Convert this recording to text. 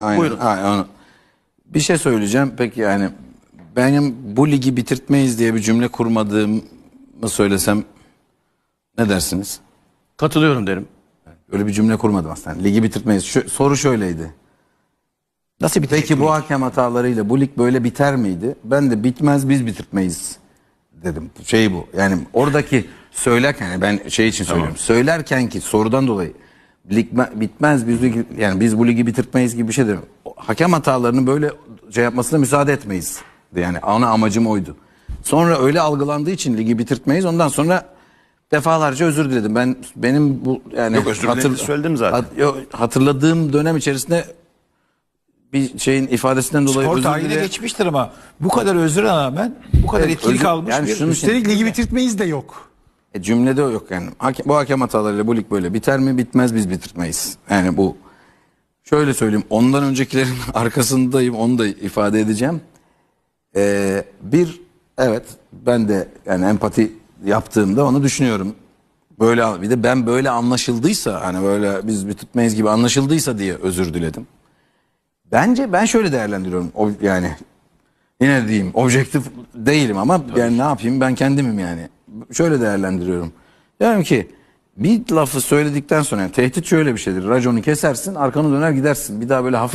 Aynen, Buyurun. aynen, onu. Bir şey söyleyeceğim. Peki yani benim bu ligi bitirtmeyiz diye bir cümle kurmadığımı söylesem ne dersiniz? Katılıyorum derim. Öyle bir cümle kurmadım aslında. Ligi bitirtmeyiz. Şu, soru şöyleydi. Nasıl bir Peki bu hakem hatalarıyla bu lig böyle biter miydi? Ben de bitmez biz bitirtmeyiz dedim. Şey bu. Yani oradaki söylerken yani ben şey için söylüyorum. Söylerken ki sorudan dolayı lig bitmez biz ligi, yani biz bu ligi bitirtmeyiz gibi bir şey dedim. O Hakem hatalarının böyle şey yapmasına müsaade etmeyiz. Yani ana amacım oydu. Sonra öyle algılandığı için ligi bitirtmeyiz. Ondan sonra defalarca özür diledim. Ben benim bu yani Yok, özür dilediğinizi söyledim zaten. hat- yok, hatırladığım dönem içerisinde bir şeyin ifadesinden dolayı Spor özür dile- geçmiştir ama bu kadar özüre rağmen bu kadar Evet, etkili özür- kalmış yani bir üstelik Ligi bitirtmeyiz de yok. E, cümlede o yok yani. Hakem- bu hakem hatalarıyla bu lig böyle biter mi bitmez biz bitirtmeyiz. Yani bu şöyle söyleyeyim ondan öncekilerin arkasındayım onu da ifade edeceğim. Ee, bir evet ben de yani empati yaptığımda onu düşünüyorum. Böyle bir de ben böyle anlaşıldıysa hani böyle biz bitirtmeyiz gibi anlaşıldıysa diye özür diledim. Bence ben şöyle değerlendiriyorum. O, yani yine diyeyim objektif değilim ama yani ne yapayım ben kendimim yani. Şöyle değerlendiriyorum. Diyorum ki bir lafı söyledikten sonra yani tehdit şöyle bir şeydir. Raconu kesersin arkanı döner gidersin. Bir daha böyle hafif